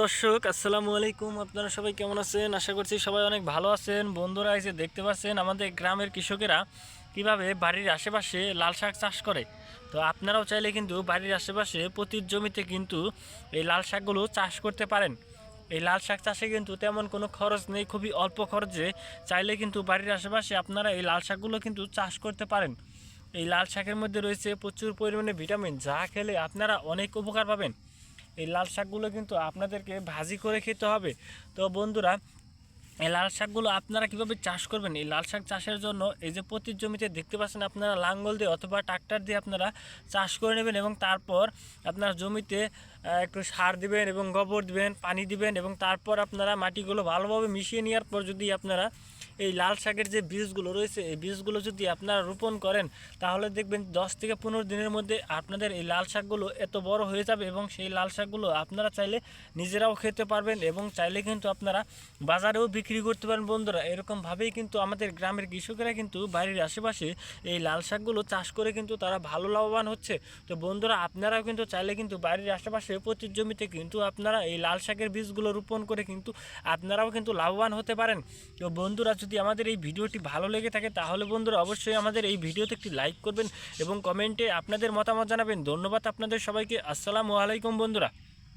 দর্শক, আসসালামু আলাইকুম। আপনারা সবাই কেমন আছেন? আশা করছি সবাই অনেক ভালো আছেন। বন্ধুরা এসে দেখতে পাচ্ছেন আমাদের গ্রামের কৃষকেরা কীভাবে বাড়ির আশেপাশে লাল শাক চাষ করে। তো আপনারাও চাইলে কিন্তু বাড়ির আশেপাশে প্রতি জমিতে কিন্তু এই লাল শাকগুলো চাষ করতে পারেন। এই লাল শাক চাষে কিন্তু তেমন কোনো খরচ নেই, খুবই অল্প খরচে। চাইলে কিন্তু বাড়ির আশেপাশে আপনারা এই লাল শাকগুলো কিন্তু চাষ করতে পারেন। এই লাল শাকের মধ্যে রয়েছে প্রচুর পরিমাণে ভিটামিন, যা খেলে আপনারা অনেক উপকার পাবেন। এই লাল শাকগুলো কিন্তু আপনাদেরকে ভাজি করে খেতে হবে। তো বন্ধুরা, এই লাল শাকগুলো আপনারা কীভাবে চাষ করবেন? এই লাল শাক চাষের জন্য এই যে প্রতি জমিতে দেখতে পাচ্ছেন আপনারা লাঙ্গল দিয়ে অথবা ট্রাক্টর দিয়ে আপনারা চাষ করে নেবেন এবং তারপর আপনার জমিতে একটু সার দিবেন এবং গোবর দিবেন, পানি দিবেন এবং তারপর আপনারা মাটিগুলো ভালোভাবে মিশিয়ে নেওয়ার পর যদি আপনারা এই লাল শাকের যে বীজগুলো রয়েছে, এই বীজগুলো যদি আপনারা রোপণ করেন, তাহলে দেখবেন দশ থেকে পনেরো দিনের মধ্যে আপনাদের এই লাল শাকগুলো এত বড় হয়ে যাবে এবং সেই লাল শাকগুলো আপনারা চাইলে নিজেরাও খেতে পারবেন এবং চাইলে কিন্তু আপনারা বাজারেও বিক্রি করতে পারেন। বন্ধুরা, এরকমভাবেই কিন্তু আমাদের গ্রামের কৃষকেরা কিন্তু বাড়ির আশেপাশে এই লাল শাকগুলো চাষ করে কিন্তু তারা ভালো লাভবান হচ্ছে। তো বন্ধুরা, আপনারাও কিন্তু চাইলে কিন্তু বাড়ির আশেপাশে প্রতি জমিতে কিন্তু আপনারা এই লাল শাকের বীজগুলো রোপণ করে কিন্তু আপনারাও কিন্তু লাভবান হতে পারেন। তো বন্ধুরা যদি আমাদের এই ভিডিওটি ভালো লেগে থাকে তাহলে বন্ধুরা অবশ্যই আমাদের এই ভিডিওতে একটি লাইক করবেন এবং কমেন্টে আপনাদের মতামত জানাবেন। ধন্যবাদ আপনাদের সবাইকে। আসসালামু আলাইকুম বন্ধুরা।